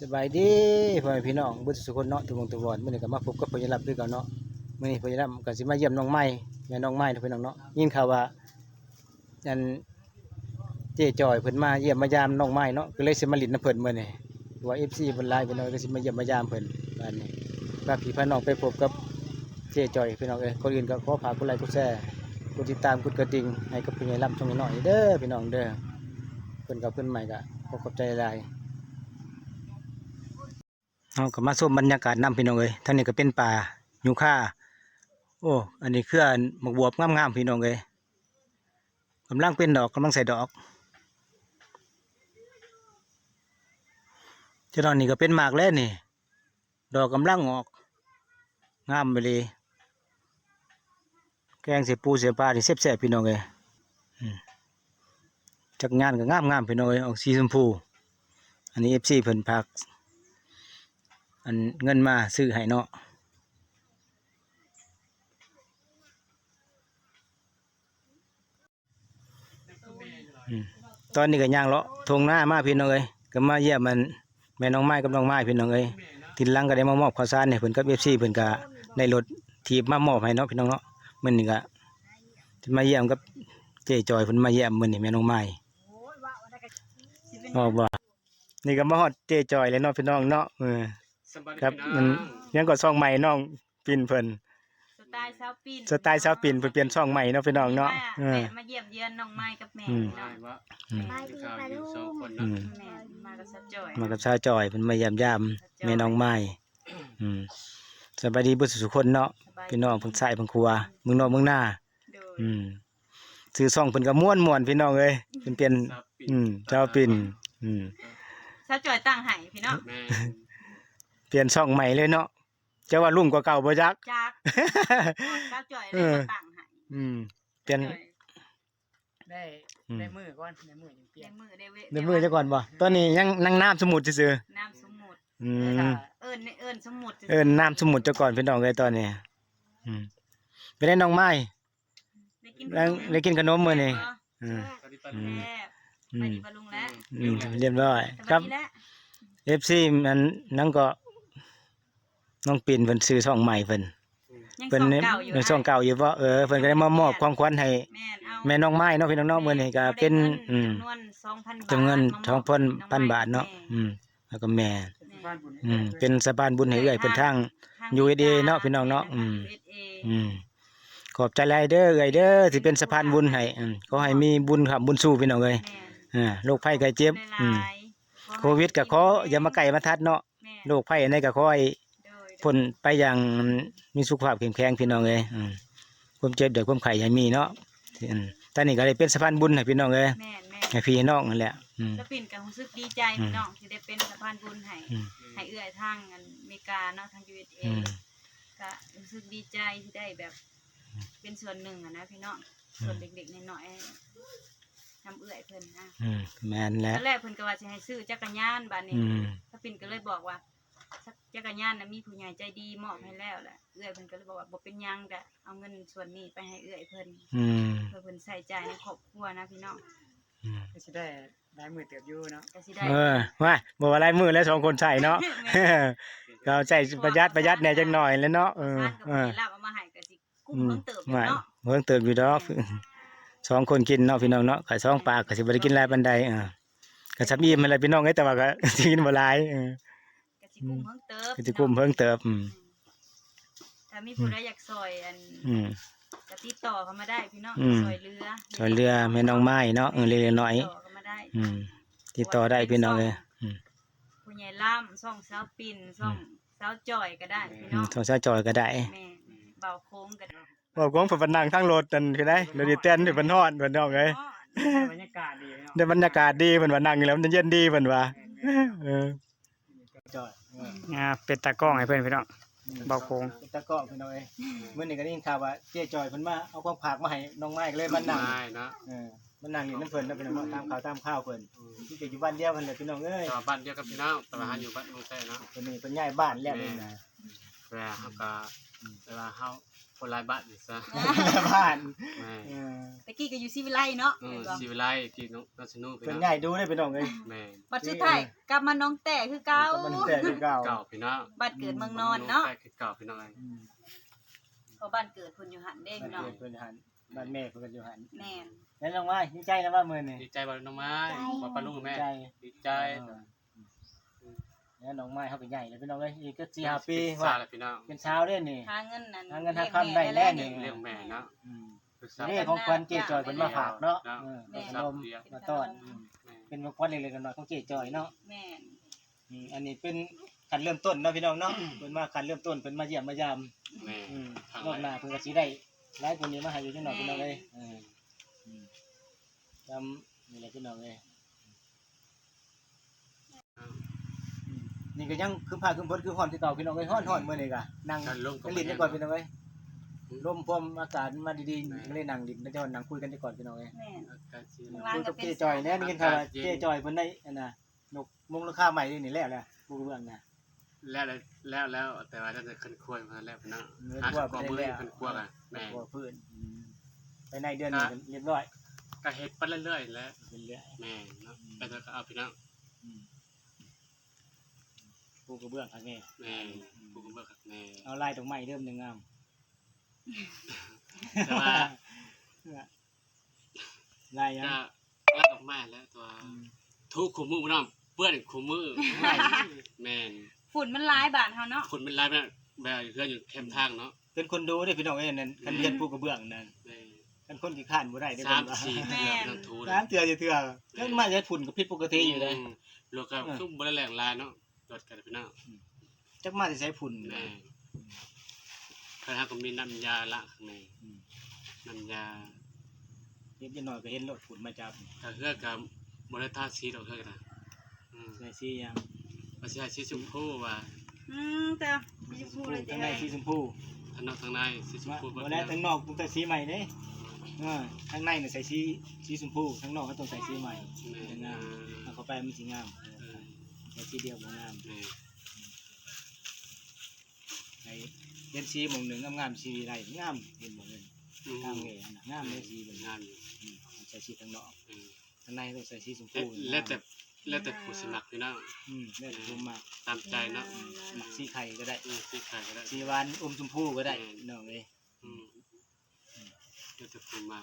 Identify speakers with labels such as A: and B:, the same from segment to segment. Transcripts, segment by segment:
A: สบายดีพ่อแม่พี่น้องบุตรสุคนเนาะทุกวงทุกวันมื้อนี้ก็มาพบกับพ่อใหญ่รับด้วยกันเนาะมื้อนี้พ่อใหญ่รับก็สิมาเยี่ยมน้องใหม่แม่น้องใหม่ทุกพี่น้องเนาะยินข่าวว่าอันเจ๊จอยเพิ่นมาเยี่ยมมายามน้องใหม่เนาะก็เลยสิมาลินน้ำเพิ่นมื้อนี้ว่า FC เพิ่นหลายพี่น้องก็สิมาเยี่ยมมายามเพิ่นบ้านนี้พาพี่พาน้องไปพบกับเจ๊จอยพี่น้องเอ้ยคนอื่นก็ขอฝากกดไลค์กดแชร์กดติดตามกดกระดิ่งให้กับพ่อใหญ่รับช่องนี้หน่อยเด้อพี่น้องเด้อเพิ่นกับเพิ่นใหม่ก็ขอขอบใจหลาย เราก็มาชมบรรยากาศน้ำพี่น้องเอ้ยท่างนี้ก็เป็นป่ายูคาโอ้ อันนี้คืออันหมกบวบงามๆพี่น้องเอ้ยกำลังเป็นดอกกำลังใส่ดอกเจ้าดอกนี่ก็เป็นหมากแล้วนี่ ดอกกำลังออก งามไปเลย แกงเสียปูเสียปลาที่แซ่บๆพี่น้องเอ้ยจักงานก็งามๆพี่น้องเอ้ยออกสีชมพู อันนี้เอฟซีเพิ่นพัก อันเงินมาซื้อให้เนาะอืมตอนนี้ก็ย่างเลาะทงหน้ามาพี่น้องเอ้ยก็มาเยี่ยมมันแม่น้องไม้กับน้องไม้พี่น้องเอ้ยทินหลังก็ได้มามอบข้าวสารให้เพิ่นกับเอฟซีเพิ่นก็ได้รถถีบมามอบให้เนาะพี่น้องเนาะมื้อนี้ก็ที่มาเยี่ยมกับเจ๊จอยเพิ่นมาเยี่ยมมื้อนี้แม่น้องไม้บอกว่านี่ก็มาฮอดเจ๊จอยเลยเนาะพี่น้องเนาะเออ ครับมันยังก็ซ่องใหม่น้องปินเพิ่น
B: สไตล์ชาวปิน
A: สไตล์ชาวปินเพิ่นเปลี่ยนช่องใหม่เนาะพี่น้องเนาะเออ
B: แม่มาเยี่ยมเยือนน้องไม้กับแม่
A: อืม
B: เนาะ
C: ว่า
A: อืม
C: ไปดีค่ะลูกสองคน
A: อื
C: เนาะ
A: ม
B: แม่มากับสะจอย
A: มากับชาวจอยเพิ่นมาเยี่ยมยามแม่น้องไม้อืมสบายดีเบ่สุขคนเนาะ
B: สบาย
A: พี่น้องเพิ่นใส่เพิ่นครัวเมืองนอกเมืองหน้า
B: โดย
A: อืมชื่อช่องเพิ่นก็ม่วนๆพี่น้องเอ้ยเพิ่นเปลี่ยน
C: ครับปิด
A: อืมชาวปินอืม
B: สะจอยตั้งให้พี่น้อง
C: แม่
A: เปลี่ยนช่องใหม่เลยเนาะจะว่ารุ่งกว่าเก่าบ่จัก
B: จากสะจอยเลยมาตั้งให้
A: อืมเปลี่ยน
B: สะจ่อย
D: ได้
A: อืม
D: ได้มือก่อนได้มือยังเปลี่
B: เลี้
D: ย
B: ย
D: น
B: งมือได้เว้ย
A: เดี๋ยวมือจะก่อนบ่ตอนนี้ยังนั่งน้ำสมุดซื่อ
B: น้ำสมุด
A: ๆอื
D: ถ้าม
B: เอิ้นเอิ้นสมุด
A: เอินน้ำสมุดจะก่อนพี่น้องเลยตอนนี้อืมไปได้น้องไม้
B: ได้กิน
A: แล้วได้กินขนมมื้อนี้อืม
C: ปฏิบัติ
A: อืม
B: แซ่บ
A: อื
B: ไป
A: ม
B: ดีบะลุงแล้ว
A: อืมเรียบร้อย
B: ส
A: ครับ
B: วัสดีแล้ว
A: เอฟซีมันนั่งก็ น้องปิ่นเพิ่นซื้อช่องใหม่เพิ่น
B: ยัง
A: เพิ่น
B: สอง
A: เนี่ย
B: เก่าอยู่
A: ในช่องเก่าอยู่บ่เออเพิ่นก็ได้มามอบของขวัญให้
B: แม่นเอา
A: แม่น้องไม้เนาะพี่น้องเนาะมื้อนี้ก็เป็นอืม
B: จำนวนสองพันบาท
A: จำเงิน
B: มามอบ
A: 2,000พันบาทเนาะอืมแล้วก็แม่
D: เป็นบ้านบุญ
A: อืมเป็นสะพานบุญให้เอื้อยเพิ่นทาง USA เนาะพี่น้องเนาะอืม
B: USA
A: อืมขอบใจหลายเด้อเอ้ยเด้อที่เป็นสะพานบุญให้อืมขอให้มีบุญครับบุญสู้พี่น้องเอ้ย
B: แม่น
A: อ่าโรคภัยไข้เจ็บ
B: หลายๆ
A: อืม
B: ขอให้
A: โควิดก็ขออย่ามาไก่มาทัดเนาะ
B: แม่น
A: โรคภัยอันใดก็ขอให้
B: โดย
A: พ้นไปอย่างมีสุขภาพแข็งแรงพี่น้องเอ้ยอืมความเจ็บเดี๋ยวความไข้อย่ามีเนาะอืมตอนนี้ก็ได้เป็นสะพานบุญให้พี่น้องเอ้ย
B: แม่นแม่
A: ให้พี่น้องนั่นแหละอืม
B: ก็ปิ่นก็รู้สึกดีใจ
A: อืม
B: พี่น้องที่ได้เป็นสะพานบุญให้
A: อืม
B: ให้เอื้อยทางอันอเมริกาเนาะทาง USA
A: อืม
B: ก็รู้สึกดีใจที่ได้แบบ เป็นส่วนหนึ่งอะนะพี่น้องส่วนเด็กๆน้อยๆทำเอื้อยเพิ่นนะ
A: อืมแม่นแห
B: ต
A: ละ
B: อนแรกเพิ่นก็ว่าจะให้ซื้อจักรยานบัดนี้
A: อืม
B: ถ้าปิ่นก็เลยบอกว่า จักรยานนะมีผู้ใหญ่ใจดีมอบให้แล้วแหละเอื้อยเพิ่นก็เลยบอกว่าบ่เป็นหยังแต่เอาเงินส่วนนี้ไปให้เอื้อยเพิ่น
A: อืม
B: เพื่อเพิ่นใส่ใจในครอบครัวนะพี่น้อง
A: อืม
D: ก็สิได้ได้มือเติบอยู่เนาะ
B: ก็สิได้
A: เออว่าบอกว่าลายมือแล้วสองคนใส่เนาะ ก็ใส่ประหยัดประหยัดแหน่จังหน่อยแล้วเนาะเออ
B: ทานกับ
A: เออ
B: พี่ลาบเอามาให้ก็สิกุ้ม
A: อืม
B: เพิ่งเติบอยู่
A: ไม่
B: เนาะ
A: เพิ่งเติบอยู่ดอกสองคนกินเนาะพี่น้องเนาะไข่สองปากก็สิบ่ได้กินหลายปานใดเออก็สับอิ่มอะไรพี่น้องเอ้ยแต่ว่าก็ สิกินบ่หลายเออ
B: ก็ สิกุ้มเพิ่งเติบ
A: ก็สิกุ้มเพิ่งเติบอืม
B: ถ้ามีผู้ใดอยากซอยอัน
A: อืม
B: ก็ติดต่อเข้ามาได้พี่น้อง
A: อืม
B: ซอยเรือ
A: ช่วยเรือแม่น้องไม้เนาะเออเล็กๆน้อย
B: ติดต่อเข้ามาได้
A: ๆอืมติดต่อได้พี่น้องเอ้ยอืม
B: ผู้ใหญ่ล่ำซ่องสาวปิ่นซ่องสาวจ่อยก็ได้พี่
A: อื
B: น้อ
A: ม
B: ง
A: โทรศัพท์จอยก็ได้
B: แม่เบาโค้งก็ได้
A: บอกของเพิ่นนั่งทางรถนั่นคือได้รถอีแตนที่เพิ่นฮอดเพิ่นน้องเอ้ย
D: บรรยากาศดีเนาะ
A: ได้บรรยากาศดีเพิ่นว่านั่งอยู่แล้วมันเย็นดีเพิ่นว่าเออจอย
D: อ่าเป็นตากล้องให้เพื่อนพี่น้องเบาโค้ง
A: เป็นตะกร้อพี่น้องเอ้ยมื้อนี้ก็ได้ยินข่าวว่าเจ๊จอยเพิ่นมาเอาของฝากมาให้น้องไม้ก็เลยมานั่ง
C: ได้เนาะ
A: เออมันนั่งอยู่น้ำเพิ่นแล้วเป็นเนาะตามข่าวตามข้าวเพิ่นที่จะอยู่บ้านเดียวเพิ่นแหละพี่น้องเอ้ย
C: แต่ว่าบ้านเดียวกับพี่น้องแต่ว่าหาอยู่บ้านลุงแท้เนาะ
A: เพิ่นนี่เพิ่นย้ายบ้านแล้วนี่นะ
C: เวลาเฮาก็เวลาเฮาคนลายบ้านนี่ซะ
A: บ้าน
C: แม่
A: เออ
B: ตะกี้ก็อยู่ซีวิไลเนาะ
C: เออ
B: เห็นบ่
C: ชีวิไลที่น้องนัสนุพี่
A: เป็น
C: น้อง
A: ง่ายดูได้พี่น้องเอ้ย
C: แม่
B: บัดสุดท้ายกลับมาน้องแต่คือเก่า
A: มันแต่คือเก่า
C: เก่าพี่น้อง
B: บ้านเกิดเมืองนอนเนาะ
C: แปลกคือเก่าพี่น้อง
A: อืม
B: เพราะบ้านเกิดเพิ่นอยู่หันเด้
A: บ้าน
B: พี่น้อง
A: เกิดเพิ่นอยู่หันบ้านแม่เพิ่นก็อยู่หัน
B: แม่น
A: แล้วน้องไม้ดีใจนะว่ามื้อนี้
C: ดีใจบ่น้องไม้บ่ปลาลุงแม่
A: ใจ
C: ดีใจ
A: เออ แล้วน้องไม้เขาก็ใหญ่แล้วพี่น้องเอ้ยอีกก็สี่ห้าปี
C: ว่า
A: ว่า
C: แล้วพี่น้อง
A: เป็นเช้าวเด้อนี่
B: หาเงินนั่น
A: หาเงินหาคำได้แน่นี่
C: เรื่องแม่เนาะ
A: อืม
C: ปรึกษา
A: นี่ของควันเจจอยเพิ่นมาฝากเนาะเออ
C: แม่
A: ขนมมาต้อนอืม
C: แม่
A: เป็นของควันเล็กๆน้อยๆของเจจอยเนาะ
B: แม่น
A: อืมอันนี้เป็นคันเริ่มต้นเนาะพี่น้องเนาะเพิ่นมาคันเริ่มต้นเพิ่นมาเยี่ยมมายาม
C: แม่
A: อืม
C: ทาง
A: รอบหน้าเพิ่นก็สิได้หลายคนนี้มาให้อยู่จังหน่อยพี่น้องเอ้ยเอออืมจำนี่แหละพี่น้องเอ้ยอืม นี่ก็ยังคือผ้าคือเพิ่นคือฮ้อนคือเก่าพี่น้องเอ้ยฮ้อนๆมื้อนี้ก็นั่ง
C: การลง
A: ไปลิ้นดีกว่าพี่น้องเอ้ยลมพรมอากาศมาดีๆเลยนั่งลิ้นแล้วจะนั่งคุยกันดีก่อนพี่น้องเอ้ย
B: แม่น
C: อาการสิ
B: ข้างล่าง
A: คุย
B: ก็
A: กับ
B: เป็
A: เจ
B: น
A: จอยแน่ได้ยินข่าวว่าเจจอยเพิ่นได้อันน่ะนกมุงราคาใหม่นี่แล้วแหละบ่รู้เรื่องน่ะ
C: แล้วแล้วแล้วแต่ว่าจะขึ้นครัวมาแล้วพี่น้อง
A: เนื้อ
C: หา
A: ทั่ว
C: กอง
A: ไป
C: มือ
A: แล้ว
C: ขึ้นครัวกันแม่
A: ทั่วพื้นอืมไปในเดือนนี้ก็เรียบร้อย
C: ก็เฮ็ดไปเรื่อยๆแล้ว
A: เป็นเรื่อย
C: แม่เนาะแต่ก็เอาพี่น้อง
A: อืม ปูกระเบื้องครับแม่
C: แม่ผู้กำกับกับแม่
A: เอาลายดอกไม้เริ่มหนึ่งงาม
C: แต่ว่า
A: ลายยัง
C: ก็รักออกมาแล้วตัวทุกขมือพี่น้องเปื้อนขมือแม่น
B: ฝุ่นมันหลายบาทเฮาเนาะ
C: คนเป็นไรแม่แบบเพื่อนอยู่แคมป์ทางเนาะ
A: เป็นคนดูได้พี่น้องเอ้ยนั่นคันเรียนปูกระเบื้องนั่น
C: แม่
A: คันคนขี้ข้านบ่ได้ได้
C: สาม
A: บ่ว่า
C: สี่เดือนนั่งทู
A: น้ำเตือจะเตือแล้วมาจะฝุ่นกับพิษปกติอยู่เลย
C: โลกับซุ่มบริแรงลายเนาะ รถกันพี่น้อง
A: จักมาจะใช้ฝุ่น
C: แม่คณะก็มีน้ำยาละข้างใน
A: อืม
C: น้ำยา
A: เห็นจะหน่อยก็เห็นรถฝุ่นมาจับ
C: ถ้าเฮือกับบริทาสีดอกเฮือกันนะอืม
A: ใส่สียัง
C: ภาษาสีชมพูว่า
B: อืมแต่มีพูดเลย
A: ข้า
B: จ้ะ
A: งในสีชมพู
C: ทางนอกทางในสีชม
A: มา
C: พู
A: บ่แล้วข้างนอกต้องใส่สีใหม่เด้เออข้างในน่ะใส่สีสีชมพูข้างนอกก็ต้องใส่สีใหม่
C: แม่
A: จะงามเอาเข้าไปมันสิงาม
C: เออ
A: ใส่สีเดียวบ่งาม
C: แม่
A: ใส่เห็นสีหมองหนึ่งงามๆสีไรงามเห็นบ่เงิน
C: อืม
A: งามเลยอันน่ะงามเลยสีเป็น
C: งามอยู่
A: อืมใส่สีข้างนอก
C: เออ
A: ข้างในต้องใส่สีชม
C: แล้ว
A: พู
C: แล้วแต่แล้วแต่ผู้สมัครพี่น้อง
A: อืมแล้วแต่ผมมาก
C: ตามใจเนาะ
A: หมักสีไข่ก็ได้
C: อืมสีขายก็ได้
A: สีหวานอมชมพูก็ได้น้องเอ้ย
C: อืมแล้วแต่ผู้มา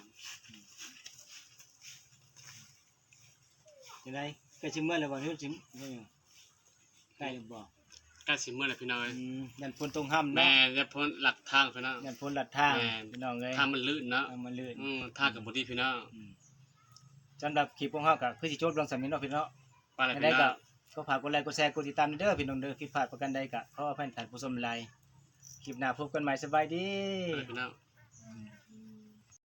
A: จังไดก็สิเมื่อแล้วบ่เฮ็ดสิบ่หยังใก ล้แล้วบ่
C: ใกล้สิเมื่อแล้วพี่น้องเอ้ย
A: อืมยันฝนตรงห้ำ
C: แม่
A: เนาะ
C: จะพ้นหลักทางพี่น้อง
A: ยันฝนลัดทาง
C: แม่น
A: พี่น้องเอ้ย
C: ทางมันลื่นเนาะ
A: ทางมันลื่น
C: อืมทางกับบดีพี่น้อง
A: อืมสำหรับคลิปของเฮาก็คือสิจบลงสำนี้เนาะพี่น้อง
C: ไปแล้ว
A: จัง
C: พี่
A: ได
C: น้
A: ก็
C: อง
A: ก็ฝากกดไลค์กดแชร์กดติดตามเด้อพี่น้องเด้อผิดพลาดประกันใดก็ขออภัยท่านผู้ชมหลายคลิปหน้าพบกันใหม่สบายดี
C: ไปแล้วพี่น้อง